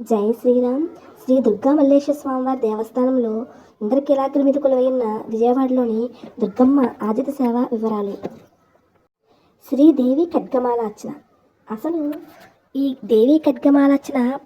జై శ్రీరామ్. శ్రీ దుర్గా మల్లేశ్వర స్వామివారి దేవస్థానంలో ఇంద్రకీలాద్రి మీద కొలువైన విజయవాడలోని దుర్గమ్మ ఆదిత సేవ వివరాలు. శ్రీదేవి ఖడ్గమాలార్చన అసలు ఈ దేవి ఖడ్గమాలార్చన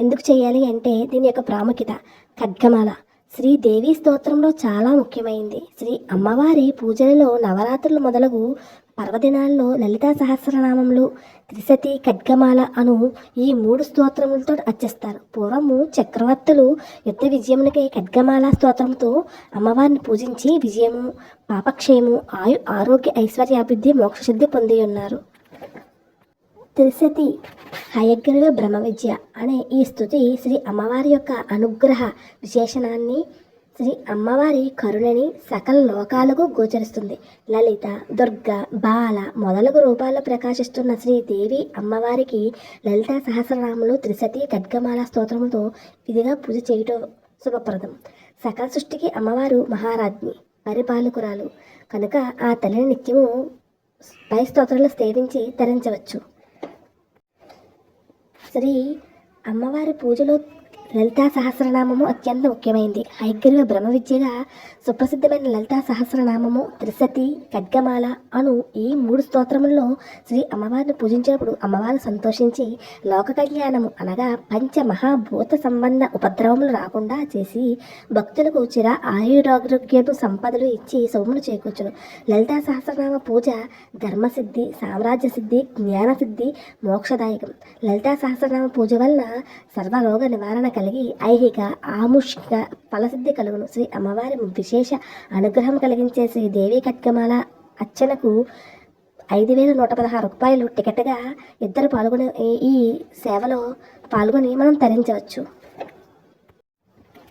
ఎందుకు చేయాలి అంటే దీని యొక్క ప్రాముఖ్యత. ఖడ్గమాల. శ్రీదేవి స్తోత్రంలో చాలా ముఖ్యమైంది. శ్రీ అమ్మవారి పూజలలో నవరాత్రులు మొదలగు పర్వదినాల్లో లలితా సహస్రనామములు త్రిశతి ఖడ్గమాల అను ఈ మూడు స్తోత్రములతో అర్చిస్తారు. పూర్వము చక్రవర్తులు యుద్ధ విజయమునికై ఖడ్గమాల స్తోత్రంతో అమ్మవారిని పూజించి విజయము పాపక్షయము ఆయు ఆరోగ్య ఐశ్వర్యాభివృద్ధి మోక్షసిద్ధి పొంది ఉన్నారు. త్రిసతి హయగ్రీవ బ్రహ్మ విద్య అనే ఈ స్థుతి శ్రీ అమ్మవారి యొక్క అనుగ్రహ విశేషణాన్ని శ్రీ అమ్మవారి కరుణని సకల లోకాలకు గోచరిస్తుంది. లలిత దుర్గ బాల మొదలగు రూపాల్లో ప్రకాశిస్తున్న శ్రీదేవి అమ్మవారికి లలిత సహస్రనాములు త్రిశతి ఖడ్గమాల స్తోత్రములతో విధిగా పూజ చేయటం శుభప్రదం. సకల సృష్టికి అమ్మవారు మహారాజ్ఞి పరిపాలకురాలు. కనుక ఆ తల్లిని నిత్యము పై స్తోత్రాలు సేవించి తరించవచ్చు. శ్రీ అమ్మవారి పూజలో లలితా సహస్రనామము అత్యంత ముఖ్యమైనది హైగ్రీవ బ్రహ్మ విద్యగా సుప్రసిద్ధమైన లలితా సహస్రనామము త్రిసతి ఖడ్గమాల అను ఈ మూడు స్తోత్రముల్లో శ్రీ అమ్మవారిని పూజించినప్పుడు అమ్మవారు సంతోషించి లోక కళ్యాణము అనగా పంచ మహాభూత సంబంధ ఉపద్రవములు రాకుండా చేసి భక్తులకు చిర ఆయురారోగ్యము సంపదలు ఇచ్చి సౌములు చేకూర్చును. లలితా సహస్రనామ పూజ ధర్మసిద్ధి సామ్రాజ్య సిద్ధి జ్ఞానసిద్ధి మోక్షదాయకం. లలితా సహస్రనామ పూజ వలన సర్వరోగ నివారణ కలిగి ఐహిక ఆముష్క ఫలసిద్ధి కలుగును. శ్రీ అమ్మవారి విశేష అనుగ్రహం కలిగించే శ్రీ దేవి కట్కమాల అర్చనకు ఐదు వేల నూట పదహారు రూపాయలు టికెట్గా ఇద్దరు పాల్గొనే ఈ సేవలో పాల్గొని మనం తరించవచ్చు.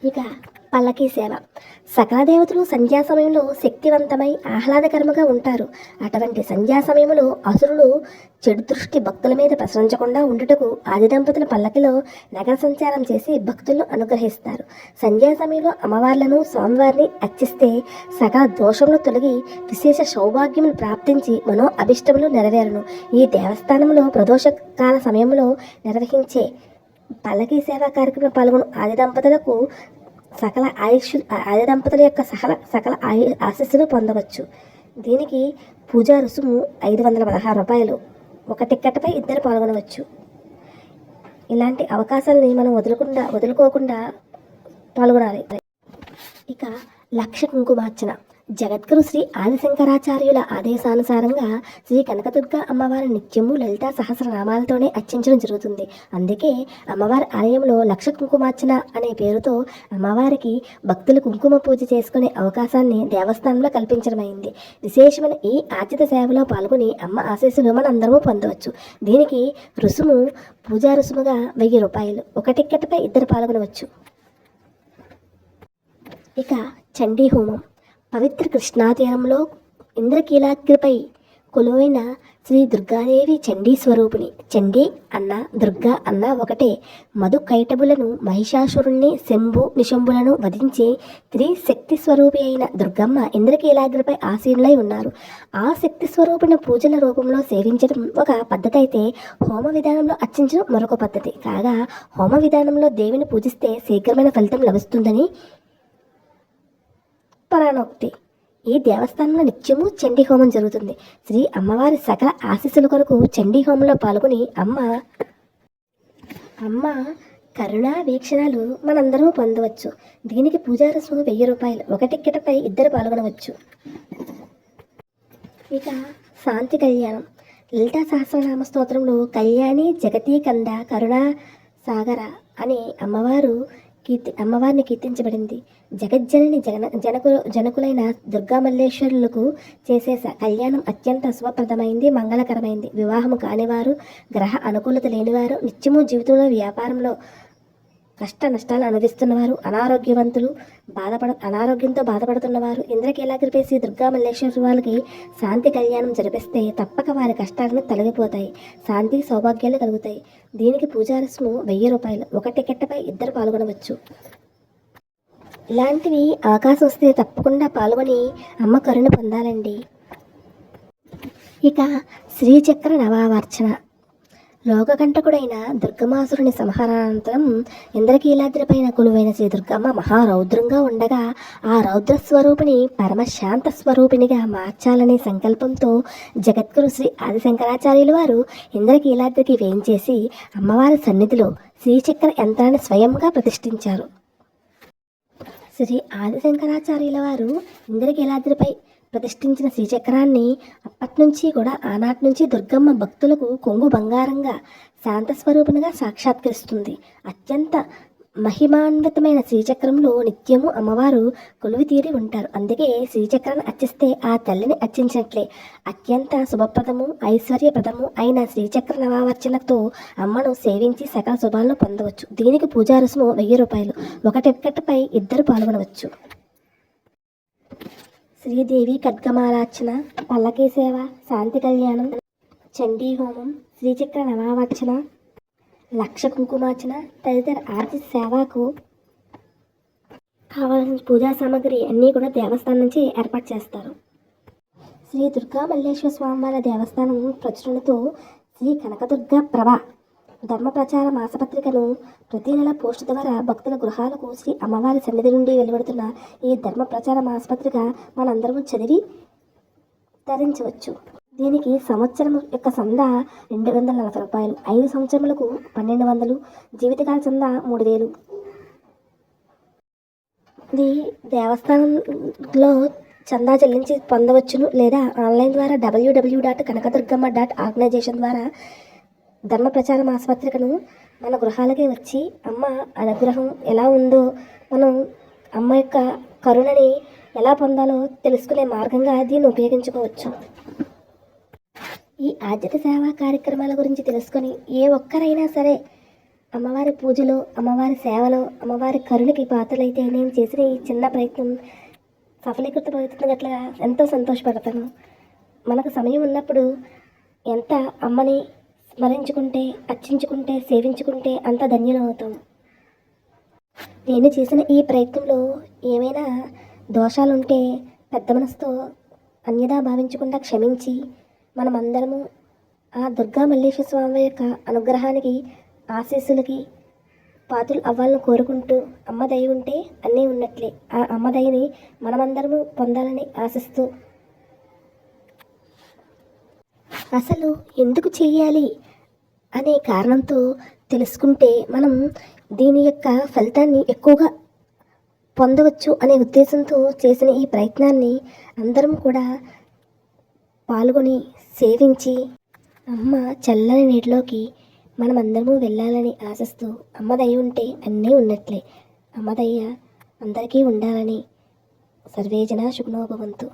ఇక పల్లకీ సేవ సకాదేవతలు సంధ్యా సమయంలో శక్తివంతమై ఆహ్లాదకరముగా ఉంటారు. అటువంటి సంధ్యా సమయంలో అసురులు చెడు దృష్టి భక్తుల మీద ప్రసరించకుండా ఉండుటకు ఆది దంపతుల పల్లకిలో నగర సంచారం చేసి భక్తులను అనుగ్రహిస్తారు. సంధ్యా సమయంలో అమ్మవార్లను స్వామివారిని అర్చిస్తే సగా దోషములు తొలగి విశేష సౌభాగ్యములు ప్రాప్తించి మనో అభిష్టములు నెరవేరును. ఈ దేవస్థానంలో ప్రదోషకాల సమయంలో నిర్వహించే పల్లకీ సేవా కార్యక్రమంలో పాల్గొన్న ఆది దంపతులకు సకల ఆయుష్ ఆయు దంపతుల యొక్క సకల సకల ఆయు ఆశస్సులు పొందవచ్చు. దీనికి పూజా రుసుము ఐదు వందల పదహారు రూపాయలు. ఒక టిక్కెట్పై ఇద్దరు పాల్గొనవచ్చు. ఇలాంటి అవకాశాలని మనం వదలకుండా వదులుకోకుండా పాల్గొనాలి. ఇక లక్ష కుంకుమార్చన. జగద్గురు శ్రీ ఆదిశంకరాచార్యుల ఆదేశానుసారంగా శ్రీ కనకదుర్గ అమ్మవారి నిత్యము లలిత సహస్రనామాలతోనే అర్చించడం జరుగుతుంది. అందుకే అమ్మవారి ఆలయంలో లక్ష కుంకుమార్చన అనే పేరుతో అమ్మవారికి భక్తులు కుంకుమ పూజ చేసుకునే అవకాశాన్ని దేవస్థానంలో కల్పించడమైంది. విశేషమైన ఈ ఆర్జిత సేవలో పాల్గొని అమ్మ ఆశీస్సులు మనందరము పొందవచ్చు. దీనికి రుసుము పూజా రుసుముగా వెయ్యి రూపాయలు ఒక టిక్కెట్పై ఇద్దరు పాల్గొనవచ్చు. ఇక చండీ హోమం. పవిత్ర కృష్ణా తీరంలో ఇంద్రకీలాద్రిపై కొలువైన శ్రీ దుర్గాదేవి చండీ స్వరూపిణి. చండీ అన్న దుర్గా అన్న ఒకటే. మధు కైటబులను మహిషాసురుణ్ణి శంభు నిశంభులను వధించి త్రిశక్తి స్వరూపి అయిన దుర్గమ్మ ఇంద్రకీలాద్రిపై ఆసీనులై ఉన్నారు. ఆ శక్తి స్వరూపిణి పూజల రూపంలో సేవించడం ఒక పద్ధతి అయితే హోమ విధానంలో అర్చించడం మరొక పద్ధతి. కాగా హోమ విధానంలో దేవిని పూజిస్తే శీఘ్రమైన ఫలితం లభిస్తుందని పురాణోక్తి ఈ దేవస్థానంలో నిత్యము చండీ హోమం జరుగుతుంది. శ్రీ అమ్మవారి సకల ఆశీస్సుల కొరకు చండీ హోమంలో పాల్గొని అమ్మ అమ్మ కరుణా వీక్షణాలు మనందరూ పొందవచ్చు. దీనికి పూజా రుసుము వెయ్యి రూపాయలు. ఒక టిక్కెట్పై ఇద్దరు పాల్గొనవచ్చు. ఇక శాంతి కళ్యాణం. లలితా సహస్రనామ స్తోత్రంలో కళ్యాణి జగతీ కంద కరుణా సాగర అని అమ్మవారు కీర్తి అమ్మవారిని కీర్తించబడింది. జగజ్జనని జన జనకు జనకులైన దుర్గామల్లేశ్వరులకు చేసే కళ్యాణం అత్యంత శుభప్రదమైంది మంగళకరమైంది. వివాహము కానివారు గ్రహ అనుకూలత లేనివారు నిత్యము జీవితంలో వ్యాపారంలో కష్ట నష్టాలు అనుభవిస్తున్నవారు అనారోగ్యవంతులు బాధపడ అనారోగ్యంతో బాధపడుతున్నవారు ఇంద్రకీలాద్రిపై శ్రీ దుర్గా మల్లేశ్వర వాళ్ళకి శాంతి కళ్యాణం జరిపిస్తే తప్పక వారి కష్టాలను తొలగిపోతాయి శాంతి సౌభాగ్యాలు కలుగుతాయి. దీనికి పూజా రుసుము వెయ్యి రూపాయలు ఒక టికెట్పై ఇద్దరు పాల్గొనవచ్చు. ఇలాంటివి అవకాశం వస్తే తప్పకుండా పాల్గొని అమ్మ కరుణ పొందాలండి. ఇక శ్రీచక్ర నవావర్చన. లోకకంటకుడైన దుర్గమాసురుని సంహారానంతరం ఇంద్రకీలాద్రిపైన కొలువైన శ్రీ దుర్గమ్మ మహారౌద్రంగా ఉండగా ఆ రౌద్ర స్వరూపిణి పరమశాంత స్వరూపిణిగా మార్చాలనే సంకల్పంతో జగద్గురు శ్రీ ఆదిశంకరాచార్యులు వారు ఇంద్రకీలాద్రికి వేయించేసి అమ్మవారి సన్నిధిలో శ్రీచక్ర యంత్రాన్ని స్వయంగా ప్రతిష్ఠించారు. శ్రీ ఆదిశంకరాచార్యుల వారు ఇంద్రకీలాద్రిపై ప్రతిష్ఠించిన శ్రీచక్రాన్ని అప్పటి నుంచి కూడా ఆనాటి నుంచి దుర్గమ్మ భక్తులకు కొంగు బంగారంగా శాంతస్వరూపునిగా సాక్షాత్కరిస్తుంది. అత్యంత మహిమాన్వితమైన శ్రీచక్రంలో నిత్యము అమ్మవారు కొలువి తీరి ఉంటారు. అందుకే శ్రీచక్రాన్ని అర్చిస్తే ఆ తల్లిని అర్చించినట్లే. అత్యంత శుభప్రదము ఐశ్వర్యప్రదము అయిన శ్రీచక్ర నవావర్చనతో అమ్మను సేవించి సకల శుభాలను పొందవచ్చు. దీనికి పూజా రుసుము వెయ్యి రూపాయలు. ఒక టికెట్పై ఇద్దరు పాల్గొనవచ్చు. శ్రీదేవి ఖడ్గమాలార్చన పల్లకీ సేవ శాంతి కళ్యాణం చండీ హోమం శ్రీచక్ర నవావర్చన లక్ష కుంకుమార్చన తదితర ఆర్తి సేవకు కావాల్సిన పూజా సామాగ్రి అన్నీ కూడా దేవస్థానం నుంచి ఏర్పాటు చేస్తారు. శ్రీ దుర్గా మల్లేశ్వర స్వామివారి దేవస్థానం ప్రచురణతో శ్రీ కనకదుర్గ ప్రభ ధర్మ ప్రచార మాసపత్రికను ప్రతి నెల పోస్ట్ ద్వారా భక్తుల గృహాలకు శ్రీ అమ్మవారి సన్నిధి నుండి వెలువడుతున్న ఈ ధర్మ ప్రచార మాసపత్రిక మనందరము చదివి ధరించవచ్చు దీనికి సంవత్సరం యొక్క సంద రెండు వందల నలభై రూపాయలు ఐదు సంవత్సరములకు పన్నెండు వందలు జీవితకాల చంద మూడు వేలు. ఇది దేవస్థానంలో చందా చెల్లించి పొందవచ్చును లేదా ఆన్లైన్ ద్వారా WWW dot Kanakadurgamma dot organization ద్వారా ధర్మ ప్రచారం ఆసుపత్రికను మన గృహాలకే వచ్చి అమ్మ అనుగ్రహం ఎలా ఉందో మనం అమ్మ యొక్క కరుణని ఎలా పొందాలో తెలుసుకునే మార్గంగా దీన్ని ఉపయోగించుకోవచ్చు. ఈ ఆద్యత సేవా కార్యక్రమాల గురించి తెలుసుకొని ఏ ఒక్కరైనా సరే అమ్మవారి పూజలో అమ్మవారి సేవలో అమ్మవారి కరుణకి పాత్రలైతే నేను చేసిన ఈ చిన్న ప్రయత్నం సఫలీకృతమవుతున్నట్లుగా ఎంతో సంతోషపడతాను. మనకు సమయం ఉన్నప్పుడు ఎంత అమ్మని స్మరించుకుంటే అర్చించుకుంటే సేవించుకుంటే అంత ధన్యులవుతాం నేను చేసిన ఈ ప్రయత్నంలో ఏమైనా దోషాలుంటే పెద్ద మనసుతో అన్యదా భావించకుండా క్షమించి మనమందరము ఆ దుర్గా మల్లేశ్వర స్వామి యొక్క అనుగ్రహానికి ఆశీస్సులకి పాత్రలు అవ్వాలని కోరుకుంటూ అమ్మ దయ ఉంటే అన్నీ ఉన్నట్లే. ఆ అమ్మ దయని మనమందరము పొందాలని ఆశిస్తూ. అసలు ఎందుకు చేయాలి? అనే కారణంతో తెలుసుకుంటే మనం దీని యొక్క ఫలితాన్ని ఎక్కువగా పొందవచ్చు అనే ఉద్దేశంతో చేసిన ఈ ప్రయత్నాన్ని అందరం కూడా పాల్గొని సేవించి అమ్మ చల్లని నీటిలోకి మనమందరము వెళ్ళాలని ఆశిస్తూ అమ్మదయ్య ఉంటే అన్నీ ఉన్నట్లే. అమ్మదయ్య అందరికీ ఉండాలని సర్వేజన శుభనోభవంతు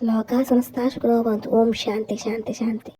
లోకా సంస్థ శుభనోభవంతు ఓం శాంతి శాంతి శాంతి.